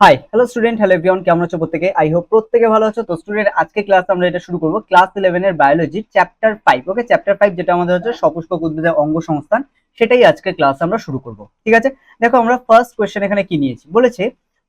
Hi hello student hello everyone কেমন আছো প্রত্যেকে? আই হোপ প্রত্যেকে ভালো আছো। তো স্টুডেন্ট আজকে ক্লাস আমরা এটা শুরু করব। ক্লাস ইলেভেন এর biology chapter five okay chapter five যেটা আমাদের হচ্ছে সপুষ্পক উদ্ভিদের অঙ্গ সংস্থান সেটাই আজকে ক্লাস আমরা শুরু করব। ঠিক আছে? দেখো আমরা ফার্স্ট কোয়েশ্চেন এখানে কি নিয়েছি? বলেছে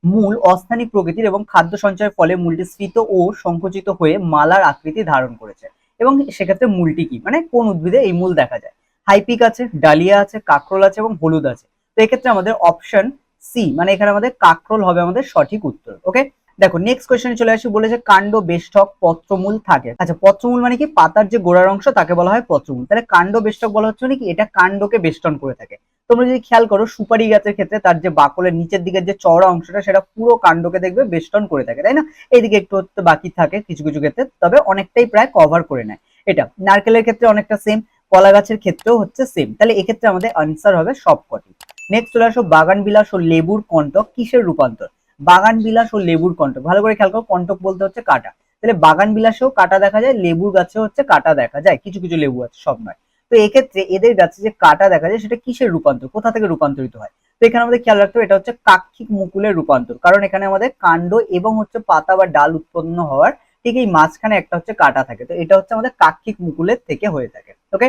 মূল অস্থানিক প্রকৃতির এবং খাদ্য সঞ্চয়ের ফলে মূলটি স্ফীত ও সংকুচিত হয়ে মালার আকৃতি ধারণ করেছে। এবং সেক্ষেত্রে মূলটি কি? মানে কোন উদ্ভিদে এই মূল দেখা যায়? হাইপিক আছে ডালিয়া আছে কাকরোল আছে এবং হলুদ আছে। তো এক্ষেত্রে আমাদের অপশন সি মানে এখানে আমাদের কাকরোল হবে আমাদের সঠিক উত্তর ওকে দেখো নেক্সট কোয়েশ্চেন চলে আসি, বলেছে কাণ্ড বেষ্টক পত্রমূল থাকে। আচ্ছা পত্রমূল মানে কি? পাতার যে গোড়ার অংশ, তাকে বলা হয় পত্রমূল। তাহলে কাণ্ড বেষ্টক বলা হচ্ছে মানে কি? এটা কাণ্ডকে বেষ্টন করে থাকে। তোমরা যদি খেয়াল করো, সুপারি গাছের ক্ষেত্রে তার যে বাকলের নিচের দিকের যে চওড়া অংশটা, সেটা পুরো কাণ্ডকে দেখবে বেষ্টন করে থাকে, তাই না? এইদিকে একটু বাকি থাকে কিছু কিছু ক্ষেত্রে, তবে অনেকটাই প্রায় কভার করে নেয়। এটা, নারকেলের ক্ষেত্রে অনেকটা সেম কলা গাছের ক্ষেত্রেও হচ্ছে সেম তাহলে এক্ষেত্রে আমাদের আনসার হবে সবকটি। নেক্সট চলে আসো বাগান বিলাস ও লেবুর কণ্টক, কিসের রূপান্তর? বাগান বিলাস ও লেবুর কণ্টক। ভালো করে খেয়াল করো, কণ্টক বলতে হচ্ছে কাটা। তাহলে বাগান বিলাসেও কাটা দেখা যায়, লেবুর গাছে হচ্ছে কাটা দেখা যায়। কিছু কিছু লেবু আছে, সব নয়। তো এক্ষেত্রে এদের গাছে যে কাটা দেখা যায়, সেটা কিসের রূপান্তর? কোথা থেকে রূপান্তরিত হয়? তো এখানে আমাদের খেয়াল রাখতে হবে, এটা হচ্ছে কাক্ষিক মুকুলের রূপান্তর। কারণ এখানে আমাদের কাণ্ড এবং হচ্ছে পাতা বা ডাল উৎপন্ন হওয়ার ঠিক এই মাঝখানে একটা হচ্ছে কাটা থাকে। তো এটা হচ্ছে আমাদের কাক্ষিক মুকুলের থেকে হয়ে থাকে। ওকে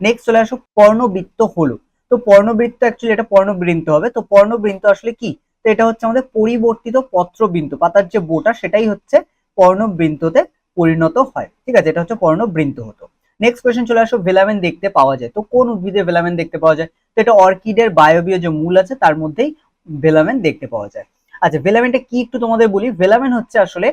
নেক্সট চলে আসো পর্ণবৃত্ত হলো তো পর্ণবৃত্ত অ্যাকচুয়ালি এটা পর্ণবৃন্ত হবে। তো পর্ণবৃন্ত আসলে কি? তো এটা হচ্ছে আমাদের পরিবর্তিত পত্রবৃন্ত, পাতার যে বোটা সেটাই হচ্ছে পর্ণবৃন্ততে পরিণত হয়। ঠিক আছে, এটা হচ্ছে পর্ণবৃন্ত হতো। নেক্সট কোয়েশ্চেন চলে আসো, ভেলামেন দেখতে পাওয়া যায়। তো কোন উদ্ভিদে ভেলামেন দেখতে পাওয়া যায়? তো এটা অর্কিডের বায়বীয় যে মূল আছে, তার মধ্যেই ভেলামেন দেখতে পাওয়া যায়। আচ্ছা ভেলামেনটা কি একটু তোমাদের বলি? ভেলামেন হচ্ছে আসলে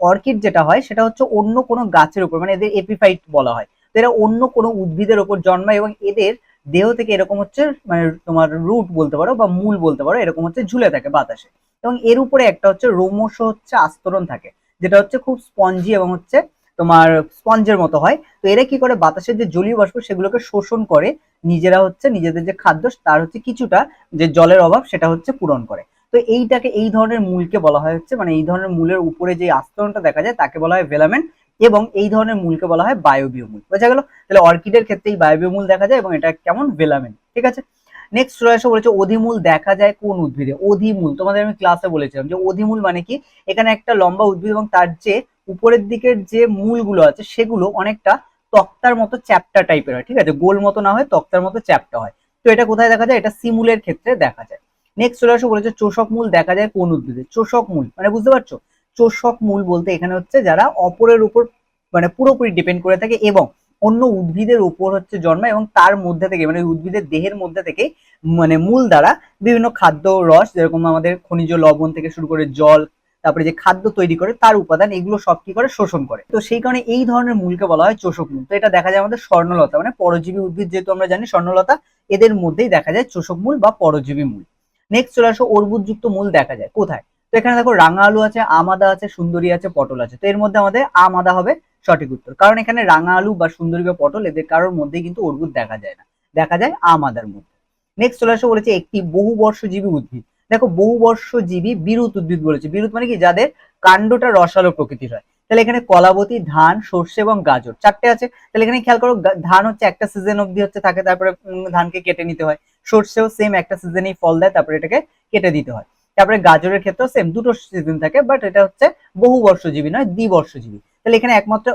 অর্কিড যেটা হয়, সেটা হচ্ছে অন্য কোনো গাছের উপর মানে এদের এপিফাইট বলা হয়। তো এরা অন্য কোনো উদ্ভিদের উপর জন্মায় এবং এদের দেহ থেকে এরকম হচ্ছে মানে তোমার রুট বলতে পারো বা মূল বলতে পারো, এরকম হচ্ছে ঝুলে থাকে বাতাসে। এবং এর উপরে একটা হচ্ছে রোমশ হচ্ছে আস্তরণ থাকে, যেটা হচ্ছে খুব স্পঞ্জি এবং হচ্ছে তোমার স্পঞ্জের মতো হয়। তো এরা কি করে? বাতাসের যে জলীয় বাষ্প, সেগুলোকে শোষণ করে, নিজেরা হচ্ছে নিজেদের যে খাদ্য, তার হচ্ছে কিছুটা যে জলের অভাব, সেটা হচ্ছে পূরণ করে। তো এইটাকে এই ধরনের মূলকে বলা হয় হচ্ছে মানে এই ধরনের মূলের উপরে যে আস্তরণটা দেখা যায়, তাকে বলা হয় ভেলামেন্ট এবং এই ধরনের মূলকে বলা হয় বায়োবিয় মূল। বোঝা গেল? তাহলে অর্কিডের ক্ষেত্রে এই মূল দেখা যায় এবং এটা কেমন? ভেলামেন ঠিক আছে? নেক্সট চলে আসে বলেছে অধিমূল দেখা যায় কোন উদ্ভিদে? অধিমূল। তোমাদের আমি ক্লাসে বলেছিলাম যে অধিমূল মানে কি? এখানে একটা লম্বা উদ্ভিদ এবং তার যে উপরের দিকের যে মূলগুলো আছে সেগুলো অনেকটা তক্তার মতো চ্যাপ্টা টাইপের হয়। ঠিক আছে? গোল মতো না হয় তক্তার মতো চ্যাপ্টা হয়। তো এটা কোথায় দেখা যায়? এটা সিমুলের ক্ষেত্রে দেখা যায়। নেক্সট চলে আসে বলেছে চোষক মূল দেখা যায় কোন উদ্ভিদে? চোষক মূল। মানে বুঝতে পারছ? চোষক মূল বলতে এখানে হচ্ছে যারা অপরের উপর মানে পুরোপুরি ডিপেন্ড করে থাকে এবং অন্য উদ্ভিদের উপর হচ্ছে জন্মায় এবং তার মধ্যে থেকে মানে উদ্ভিদের দেহের মধ্যে থেকে মানে মূল দ্বারা বিভিন্ন খাদ্য রস যেরকম আমাদের খনিজ লবণ থেকে শুরু করে জল, তারপরে যে খাদ্য তৈরি করে তার উপাদান এগুলো সব কি করে? শোষণ করে। তো সেই কারণে এই ধরনের মূলকে বলা হয় চোষক মূল। তো এটা দেখা যায় আমাদের স্বর্ণলতা মানে পরজীবী উদ্ভিদ যেহেতু আমরা জানি স্বর্ণলতা এদের মধ্যেই দেখা যায় চোষক মূল বা পরজীবী মূল। নেক্সট চলে আসো অর্বুদযুক্ত মূল দেখা যায়। কোথায়? তো এখানে দেখো রাঙা আলু আছে, আমাদা আছে, সুন্দরী আছে, পটল আছে। তো এর মধ্যে আমাদের আমাদা হবে সঠিক উত্তর। কারণ এখানে রাঙা আলু বা সুন্দরী বা পটল এদের কারোর মধ্যেই কিন্তু অর্বুদ দেখা যায় না। দেখা যায় আমাদার মধ্যে। নেক্সট চলে আসে বলেছে একটি বহু বর্ষজীবী উদ্ভিদ। দেখো বহু বর্ষজীবী বিরুৎ উদ্ভিদ বলেছে। বিরুৎ মানে কি? যাদের কাণ্ডটা রসালো প্রকৃতির হয়। তাহলে এখানে কলাবতী, ধান, সর্ষে এবং গাজর চারটে আছে। তাহলে এখানে খেয়াল করো ধান হচ্ছে একটা সিজন অবধি হচ্ছে থাকে, তারপরে ধানকে কেটে নিতে হয়। সর্ষেও সেম একটা সিজনেই ফল দেয়, তারপরে এটাকে কেটে দিতে হয়। তারপরে গাজরের ক্ষেত্রেও সেম দুটো সিজন থাকে বাট এটা হচ্ছে বহু বর্ষজীবী নয়, দ্বিবর্ষজীবী। তাহলে এখানে একমাত্র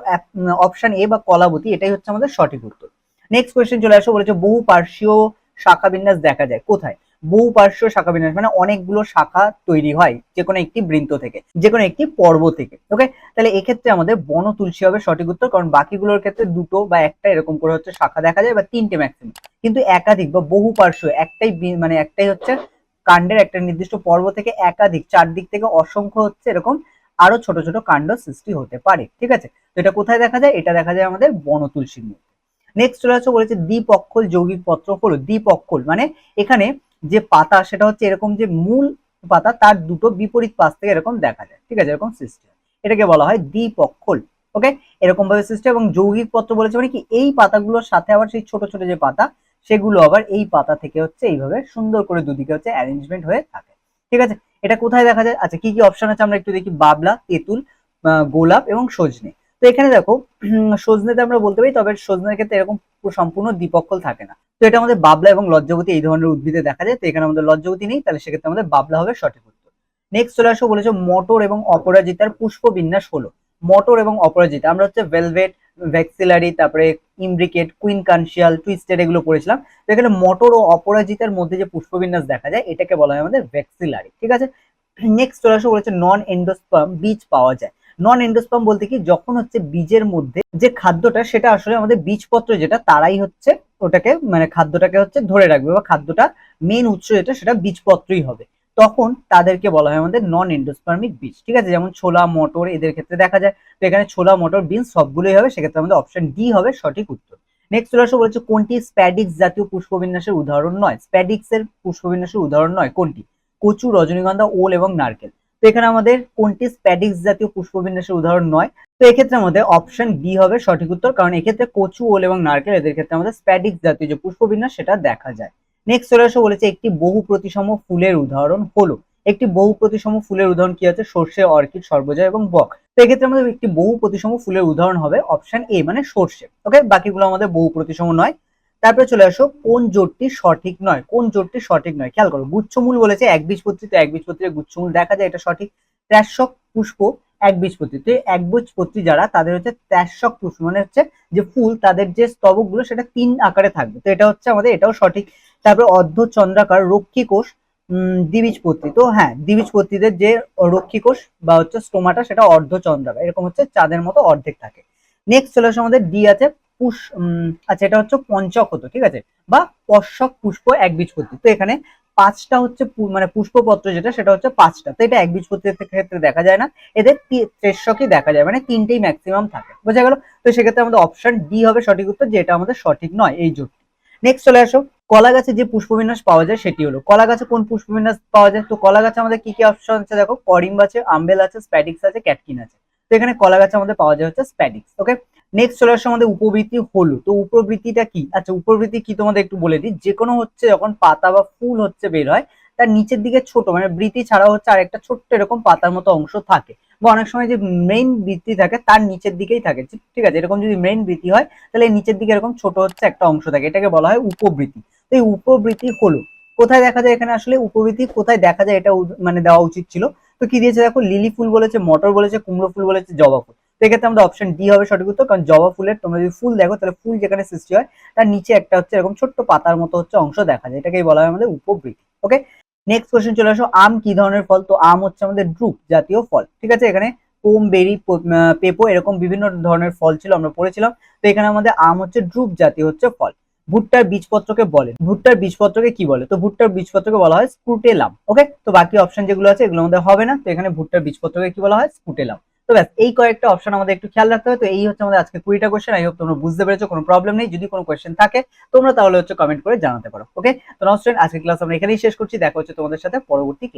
অপশন এ বা কলাবতী, এটাই হচ্ছে আমাদের সঠিক উত্তর। নেক্সট কোয়েশ্চেন চলে আসো, বলেছে বহু পার্শ্বীয় শাখা বিন্যাস দেখা যায়, কোথায়? বহু পার্শ্বীয় শাখা বিন্যাস মানে অনেকগুলো শাখা তৈরি হয় যে কোনো একটি বৃন্ত থেকে যে কোনো একটি পর্ব থেকে ওকে তাহলে এক্ষেত্রে আমাদের বন তুলসী হবে সঠিক উত্তর, কারণ বাকিগুলোর ক্ষেত্রে দুটো বা একটা এরকম করে হচ্ছে শাখা দেখা যায়, বা তিনটে ম্যাক্সিমাম কিন্তু একাধিক বা বহু পার্শ্ব একটাই মানে একটাই হচ্ছে কাণ্ডের একটা নির্দিষ্ট পর্ব থেকে একাধিক, চারদিক থেকে অসংখ্য হচ্ছে এরকম আরও ছোট ছোট কাণ্ড সৃষ্টি হতে পারে, ঠিক আছে? তো এটা কোথায় দেখা যায়? এটা দেখা যায় আমাদের বনতুলসীর মধ্যে। নেক্সট চলে আসছে বলেছে দ্বিপক্ষল যৌগিক পত্র হলো, দ্বিপক্ষল মানে এখানে যে পাতা, সেটা হচ্ছে এরকম যে মূল পাতা, তার দুটো বিপরীত পাশ থেকে এরকম দেখা যায়, ঠিক আছে? এরকম সৃষ্টি এটাকে বলা হয় দ্বিপক্ষল ওকে এরকম ভাবে সৃষ্টি এবং যৌগিক পত্র বলেছে মানে কি, এই পাতাগুলোর সাথে আবার সেই ছোট ছোট যে পাতা সেগুলো আবার এই পাতা থেকে হচ্ছে এইভাবে সুন্দর করে দুদিকে হচ্ছে অ্যারেঞ্জমেন্ট হয়ে থাকে। ঠিক আছে? এটা কোথায় দেখা যায়? আচ্ছা কি কি অপশন আছে আমরা একটু দেখি? বাবলা, তেঁতুল গোলাপ এবং সজনে। তো এখানে দেখো সজনেতে আমরা বলতে পারি, তবে সজনের ক্ষেত্রে এরকম সম্পূর্ণ দ্বিপক্ষল থাকে না। তো এটা আমাদের বাবলা এবং লজ্জাবতী এই ধরনের উদ্ভিদে দেখা যায়। তো এখানে আমাদের লজ্জাবতী নেই, তাহলে সেক্ষেত্রে আমাদের বাবলা হবে সঠিক উত্তর। নেক্সট চলে আসো, বলেছে মটর এবং অপরাজিতার পুষ্প বিন্যাস হলো। মটর এবং অপরাজিতা, আমরা হচ্ছে ভেলভেট ভ্যাক্সিলারি তারপরে ইমব্রিকেট কুইন কানশিয়াল টুইস্টেড এগুলো পড়েছিলাম। তো এখানে মটর ও অপরাজিতার মধ্যে যে পুষ্পবিন্যাস দেখা যায়, এটাকে বলা হয় আমাদের ভ্যাক্সিলারি ঠিক আছে? নেক্সট চলে আসো বলেছে নন এন্ডোস্পাম বীজ পাওয়া যায়। নন এন্ডোস্পাম বলতে কি, যখন হচ্ছে বীজের মধ্যে যে খাদ্যটা, সেটা আসলে আমাদের বীজপত্র যেটা, তারাই হচ্ছে ওটাকে মানে খাদ্যটাকে হচ্ছে ধরে রাখবে বা খাদ্যটা মেন উৎস যেটা, সেটা বীজপত্রই হবে। তখন তাদেরকে বলা হয় আমাদের নন এন্ডোস্পার্মিক বীজ, ঠিক আছে? যেমন ছোলা, মটর, এদের ক্ষেত্রে দেখা যায়। তো এখানে ছোলা, মটর বিনস সবগুলোই হবে, সেক্ষেত্রে আমাদের অপশন ডি হবে সঠিক উত্তর। নেক্সট চলে আসো, বলেছে কোনটি স্প্যাডিক্স জাতীয় পুষ্পবিন্যাসের উদাহরণ নয়? স্প্যাডিক্স এর পুষ্পবিন্যাসের উদাহরণ নয়, কোনটি? কচু, রজনীগন্ধা, ওল এবং নারকেল। তো এখানে আমাদের কোনটি স্প্যাডিক্স জাতীয় পুষ্পবিন্যাসের উদাহরণ নয়? তো এক্ষেত্রে আমাদের অপশন বি হবে সঠিক উত্তর, কারণ এক্ষেত্রে কচু, ওল এবং নারকেল, এদের ক্ষেত্রে আমাদের স্প্যাডিক্স জাতীয় যে পুষ্পবিন্যাস সেটা দেখা যায়। নেক্সট চলে আসো বলেছে একটি বহু প্রতিসম ফুলের উদাহরণ হলো। একটি বহু প্রতিসম ফুলের উদাহরণ কি আছে? সর্ষে, অর্কিড, সর্বজয় এবং বক। তো এক্ষেত্রে আমাদের একটি বহু প্রতিসম ফুলের উদাহরণ হবে অপশন এ মানে সর্ষে। ওকে বাকিগুলো আমাদের বহু প্রতিসম নয়। তারপরে চলে আসো, কোন জোটটি সঠিক নয়? কোন জোটটি সঠিক নয়? খেয়াল করো, গুচ্ছমূল বলেছে এক বীজপত্রী তো এক বীজপত্রীর গুচ্ছমূল দেখা যায় এটা সঠিক। ত্র্যাশক পুষ্প এক বীজপত্রী তো এক বীজপত্রী যারা, তাদের হচ্ছে ত্র্যাশক পুষ্প। মানে হচ্ছে যে ফুল তাদের যে স্তবকগুলো সেটা তিন আকারে থাকবে। তো এটা হচ্ছে আমাদের, এটাও সঠিক। তারপরে অর্ধচন্দ্রাকার রক্ষী কোষ দ্বিবীজপত্রী। তো হ্যাঁ দ্বিবীজপত্রীদের যে রক্ষী কোষ বা হচ্ছে স্টোমাটা, সেটা অর্ধচন্দ্রাকার। এরকম হচ্ছে চাঁদের মতো অর্ধেক থাকে। নেক্সট চলে আসে আমাদের ডি আছে পুষ আচ্ছা এটা হচ্ছে পঞ্চক হতো ঠিক আছে? বা পশ্বক পুষ্প একবীজপত্রী। তো এখানে পাঁচটা হচ্ছে মানে পুষ্পপত্র যেটা, সেটা হচ্ছে পাঁচটা। তো এটা একবীজপত্রীর ক্ষেত্রে দেখা যায় না। এদের ত্রেশকই দেখা যায় মানে তিনটেই ম্যাক্সিমাম থাকে। বোঝা গেল? তো সেক্ষেত্রে আমাদের অপশন ডি হবে সঠিক উত্তর, যেটা আমাদের সঠিক নয় এই জোট নেক্সট চলে আসো কলা গাছে যে পুষ্পবিন্যাস পাওয়া যায় সেটি হলো। কলা গাছে কোন পুষ্পবিন্যাস পাওয়া যায়? তো কলা গাছে আমাদের কি কি অপশন আছে দেখো? করিম্ব আছে, আম্বেল আছে স্প্যাডিক্স আছে, ক্যাটকিন আছে। তো এখানে কলা গাছে আমাদের পাওয়া যায় হচ্ছে স্প্যাডিক্স ওকে নেক্সট চলে আসো আমাদের উপবৃত্তি হলো তো উপবৃত্তিটা কি? আচ্ছা উপবৃত্তি কি তোমাদের একটু বলে দিই। যে কোনো হচ্ছে যখন পাতা বা ফুল হচ্ছে বের হয়, তার নিচের দিকে ছোট মানে বৃত্তি ছাড়া হচ্ছে আরেকটা ছোট্ট এরকম পাতার মতো অংশ থাকে। বা অনেক সময় যে মেইন বৃত্তি থাকে তার নিচের দিকেই থাকে। ঠিক- আছে? এরকম যদি মেইন বৃত্তি হয়, তাহলে নিচের দিকে এরকম ছোট হচ্ছে একটা অংশ থাকে। এটাকে বলা হয় উপবৃত্তি। তো এই উপবৃত্তি হলো, কোথায় দেখা যায় এখানে আসলে? উপবৃত্তি কোথায় দেখা যায় এটা মানে দেওয়া উচিত ছিল। তো কি দিয়েছে দেখো? লিলি ফুল বলেছে, মটর বলেছে, কুমড়ো ফুল বলেছে, জবা ফুল। তো এক্ষেত্রে আমাদের অপশন ডি হবে সঠিক উত্তর, কারণ জবা ফুলের তোমরা যদি ফুল দেখো, তাহলে ফুল যেখানে সৃষ্টি হয়, তার নিচে একটা হচ্ছে এরকম ছোট্ট পাতার মতো হচ্ছে অংশ দেখা যায়। এটাকেই বলা হয় আমাদের উপবৃত্তি। ওকে নেক্সট কোয়েশ্চেন চলে আসো, আম কি ধরনের ফল? তো আম হচ্ছে আমাদের ড্রুপ জাতীয় ফল, ঠিক আছে? এখানে পোম বেরি পেপো এরকম বিভিন্ন ধরনের ফল ছিল, আমরা পড়েছিলাম। তো এখানে আমাদের আম হচ্ছে ড্রুপ জাতীয় হচ্ছে ফল। ভুট্টার বীজপত্রকে বলে, ভুট্টার বীজপত্রকে কি বলে? তো ভুট্টার বীজপত্রকে বলা হয় স্কুটেলাম ওকে তো বাকি অপশন যেগুলো আছে, এগুলো আমাদের হবে না। তো এখানে ভুট্টার বীজপত্রকে কি বলা হয়? স্কুটেলাম। তো ব্যাস, এই কয়েকটা অপশন আমাদের একটু খেয়াল রাখতে হবে। তো এই হচ্ছে আমাদের আজকে কুড়িটা কোয়েশ্চেন আই হোপ তোমরা বুঝতে পেরেছ, কোনো প্রবলেম নেই। যদি কোনো কোয়েশ্চেন থাকে, তোমরা তাহলে হচ্ছে কমেন্ট করে জানাতে পারো ওকে তো নস্টুডেন্ট আজকে ক্লাস আমরা এখানেই শেষ করছি। দেখা হচ্ছে তোমাদের সাথে পরবর্তী ক্লাস